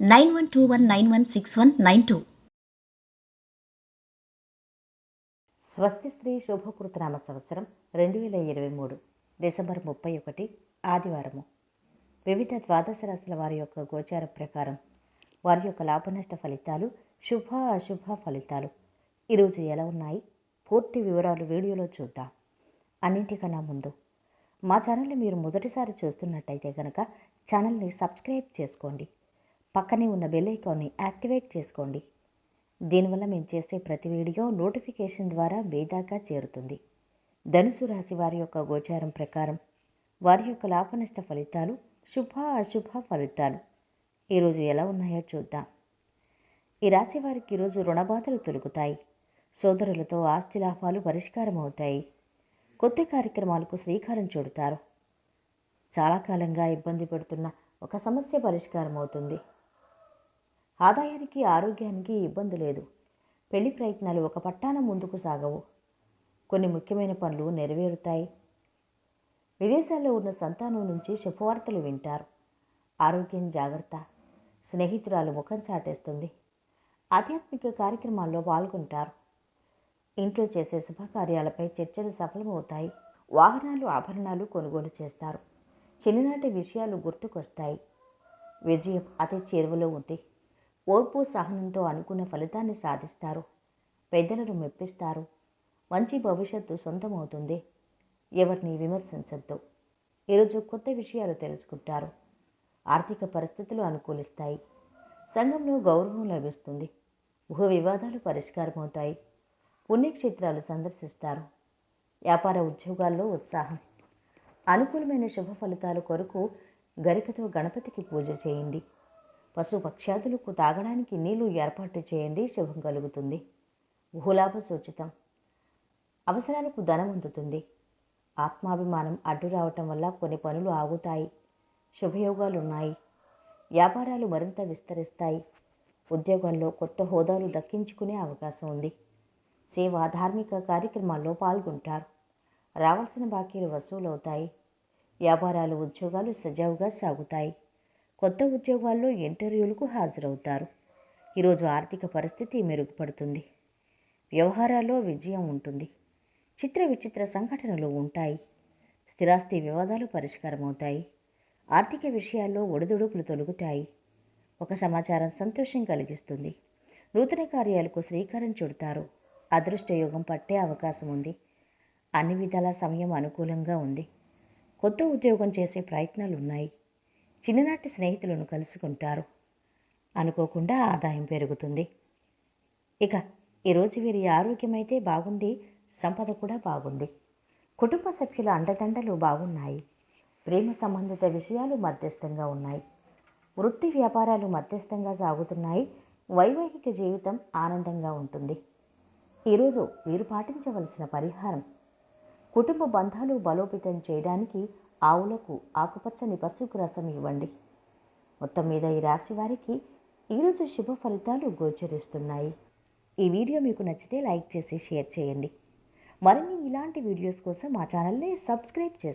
nine one two one nine one six one nine two. స్వస్తి స్త్రీ శుభకృతనామ సంవత్సరం రెండు వేల ఇరవై మూడు డిసెంబర్ ముప్పై ఒకటి ఆదివారము. వివిధ ద్వాదశ రాశుల వారి యొక్క గోచార ప్రకారం వారి యొక్క లాభనష్ట ఫలితాలు శుభ అశుభ ఫలితాలు. ఈరోజు ఎలా ఉన్నాయి? పూర్తి వివరాలు వీడియోలో చూద్దాం. అన్నింటికన్నా ముందు మా ఛానల్ని మీరు మొదటిసారి చూస్తున్నట్టయితే కనుక ఛానల్ని సబ్స్క్రైబ్ చేసుకోండి. పక్కనే ఉన్న బెల్ ఐకాన్ని యాక్టివేట్ చేసుకోండి. దీనివల్ల మేము చేసే ప్రతి వీడియో నోటిఫికేషన్ ద్వారా మీదాకా చేరుతుంది. ధనుసు రాశి వారి యొక్క గోచారం ప్రకారం వారి యొక్క లాభనష్ట ఫలితాలు శుభ అశుభ ఫలితాలు. ఈరోజు ఎలా ఉన్నాయో చూద్దాం. ఈ రాశి వారికి ఈరోజు రుణబాధలు తొలుగుతాయి. సోదరులతో ఆస్తి లాభాలు పరిష్కారం అవుతాయి. కొత్త కార్యక్రమాలకు శ్రీకారం చుడతారు. చాలా కాలంగా ఇబ్బంది పడుతున్న ఒక సమస్య పరిష్కారం అవుతుంది. ఆదాయానికి ఆరోగ్యానికి ఇబ్బంది లేదు. పెళ్ళి ప్రయత్నాలు ఒక పట్టాన ముందుకు సాగవు. కొన్ని ముఖ్యమైన పనులు నెరవేరుతాయి. విదేశాల్లో ఉన్న సంతానం నుంచి శుభవార్తలు వింటారు. ఆరోగ్యం జాగ్రత్త. స్నేహితురాలు ముఖం చాటేస్తుంది. ఆధ్యాత్మిక కార్యక్రమాల్లో పాల్గొంటారు. ఇంట్లో చేసే శుభకార్యాలపై చర్చలు సఫలమవుతాయి. వాహనాలు ఆభరణాలు కొనుగోలు చేస్తారు. చిన్ననాటి విషయాలు గుర్తుకొస్తాయి. విజయం అతి చేరువలో ఉంది. ఓర్పు సహనంతో అనుకున్న ఫలితాన్ని సాధిస్తారు. పెద్దలను మెప్పిస్తారు. మంచి భవిష్యత్తు సొంతమవుతుంది. ఎవరిని విమర్శించద్దు. ఈరోజు కొత్త విషయాలు తెలుసుకుంటారు. ఆర్థిక పరిస్థితులు అనుకూలిస్తాయి. సంఘంలో గౌరవం లభిస్తుంది. భూ వివాదాలు పరిష్కారమవుతాయి. పుణ్యక్షేత్రాలు సందర్శిస్తారు. వ్యాపార ఉద్యోగాల్లో ఉత్సాహం. అనుకూలమైన శుభ ఫలితాల కొరకు గరికతో గణపతికి పూజ చేయండి. పశు పక్ష్యాదులకు తాగడానికి నీళ్ళు ఏర్పాటు చేయండి శుభం కలుగుతుంది. భూలాభ సూచితం. అవసరాలకు ధనం అందుతుంది. ఆత్మాభిమానం అడ్డు రావటం వల్ల కొన్ని పనులు ఆగుతాయి. శుభయోగాలు ఉన్నాయి వ్యాపారాలు మరింత విస్తరిస్తాయి. ఉద్యోగంలో కొత్త హోదాలు దక్కించుకునే అవకాశం ఉంది. సేవా ధార్మిక కార్యక్రమాల్లో పాల్గొంటారు. రావాల్సిన బాకీలు వసూలవుతాయి. వ్యాపారాలు ఉద్యోగాలు సజావుగా సాగుతాయి. కొత్త ఉద్యోగాల్లో ఇంటర్వ్యూలకు హాజరవుతారు. ఈరోజు ఆర్థిక పరిస్థితి మెరుగుపడుతుంది. వ్యవహారాల్లో విజయం ఉంటుంది. చిత్ర విచిత్ర సంఘటనలు ఉంటాయి. స్థిరాస్తి వివాదాలు పరిష్కారమవుతాయి. ఆర్థిక విషయాల్లో ఒడిదుడుకులు తొలుగుతాయి. ఒక సమాచారం సంతోషం కలిగిస్తుంది. నూతన కార్యాలకు శ్రీకారం చుడతారు. అదృష్టయోగం పట్టే అవకాశం ఉంది. అన్ని విధాల సమయం అనుకూలంగా ఉంది. కొత్త ఉద్యోగం చేసే ప్రయత్నాలు ఉన్నాయి చిన్ననాటి స్నేహితులను కలుసుకుంటారు. అనుకోకుండా ఆదాయం పెరుగుతుంది. ఇక ఈరోజు వీరి ఆరోగ్యం అయితే బాగుంది సంపద కూడా బాగుంది. కుటుంబ సభ్యుల అండదండలు బాగున్నాయి. ప్రేమ సంబంధిత విషయాలు మధ్యస్థంగా ఉన్నాయి. వృత్తి వ్యాపారాలు మధ్యస్థంగా సాగుతున్నాయి. వైవాహిక జీవితం ఆనందంగా ఉంటుంది. ఈరోజు వీరు పాటించవలసిన పరిహారం కుటుంబ బంధాలు బలోపేతం చేయడానికి ఆవులకు ఆకుపచ్చని పసుపు రసం ఇవ్వండి. మొత్తం మీద ఈ రాశి వారికి ఈరోజు శుభ ఫలితాలు గోచరిస్తున్నాయి. ఈ వీడియో మీకు నచ్చితే లైక్ చేసి షేర్ చేయండి. మరిన్ని ఇలాంటి వీడియోస్ కోసం మా ఛానల్ని సబ్స్క్రైబ్ చేసుకోండి